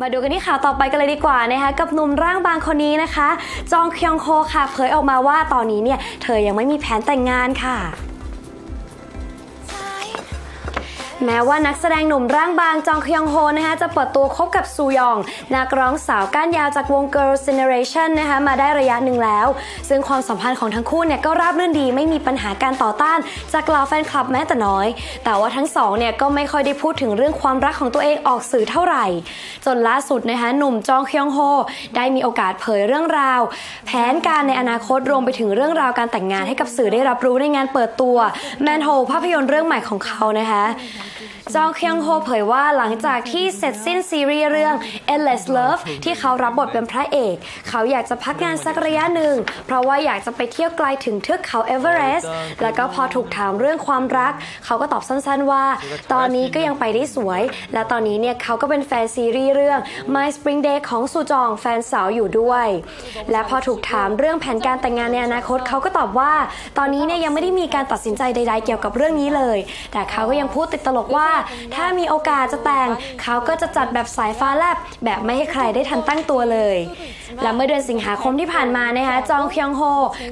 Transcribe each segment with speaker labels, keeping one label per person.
Speaker 1: มาดูกันที่ข่าวต่อไปกันเลยดีกว่านะคะกับหนุ่มร่างบางคนนี้นะคะ จองคยองโคค่ะเผยออกมาว่าตอนนี้เนี่ยเธอยังไม่มีแผนแต่งงานค่ะ แม้ว่านักแสดงหนุ่มร่างบางจองคยองโฮนะคะจะเปิดตัวคบกับซูยอง นักร้องสาวก้านยาวจากวง Girls Generation นะคะมาได้ระยะหนึ่งแล้ว ซึ่งความสัมพันธ์ของทั้งคู่เนี่ยก็ราบรื่นดีไม่มีปัญหาการต่อต้าน จากเหล่าแฟนคลับแม้แต่น้อย แต่ว่าทั้งสองเนี่ยก็ไม่ค่อยได้พูดถึงเรื่องความรักของตัวเองออกสื่อเท่าไหร่ จนล่าสุดนะคะหนุ่มจองคยองโฮ ได้มีโอกาสเผยเรื่องราว แผนการในอนาคตรวมไปถึงเรื่องราวการแต่งงานให้กับสื่อได้รับรู้ในงานเปิดตัวแมนโฮภาพยนตร์เรื่องใหม่ของเขานะคะ จองเคียงโฮเผยว่าหลังจากที่เสร็จสิ้นซีรีส์เรื่อง Endless Love ที่เขารับบทเป็นพระเอก เขาอยากจะพักงานสักระยะหนึ่ง เพราะว่าอยากจะไปเที่ยวไกลถึงเทือกเขาเอเวอเรสต์แล้วก็พอถูกถามเรื่องความรัก เขาก็ตอบสั้นๆว่า ตอนนี้ก็ยังไปได้สวย และตอนนี้เนี่ยเขาก็เป็นแฟนซีรีส์เรื่อง My Spring Day ของซูจองแฟนสาวอยู่ด้วย และพอถูกถามเรื่องแผนการแต่งงานในอนาคตเขาก็ตอบว่า ตอนนี้เนี่ยยังไม่ได้มีการตัดสินใจใด ๆ เกี่ยวกับเรื่องนี้เลย แต่เขาก็ยังพูดติดตลกว่าถ้ามีโอกาสจะแต่ง เขาก็จะจัดแบบสายฟ้าแลบ แบบไม่ให้ใครได้ทันตั้งตัวเลย และเมื่อเดือนสิงหาคมที่ผ่านมานะคะจองคยองโฮ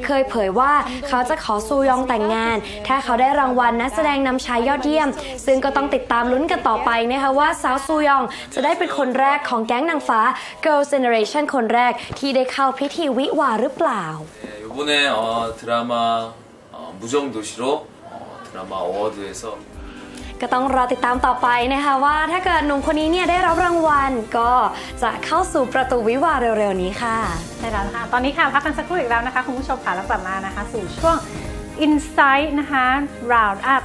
Speaker 1: เคยเผยว่าเขาจะขอซูยองแต่งงาน ถ้าเขาได้รางวัลนักแสดงนำชายยอดเยี่ยม ซึ่งก็ต้องติดตามลุ้นกันต่อไปนะคะว่าสาวซูยองจะได้เป็นคนแรกของแก๊งนางฟ้า Girl Generation คนแรกที่ได้เข้าพิธีวิวาห์หรือเปล่า
Speaker 2: 네, 이번에 어, 드라마 어, 무정도시로 어, 드라마 어워드에서
Speaker 1: ก็ต้องรอติดตามต่อไปนะคะว่าถ้าเกิดหนุ่มคนนี้เนี่ยได้รับรางวัลก็จะเข้าสู่ประตูวิวาเร็วๆนี้ค่ะ
Speaker 3: ใช่แล้วค่ะ ตอนนี้ค่ะพักกันสักครู่อีกแล้วนะคะ คุณผู้ชมค่ะแล้วกลับมานะคะ สู่ช่วง Insight นะคะ Round Up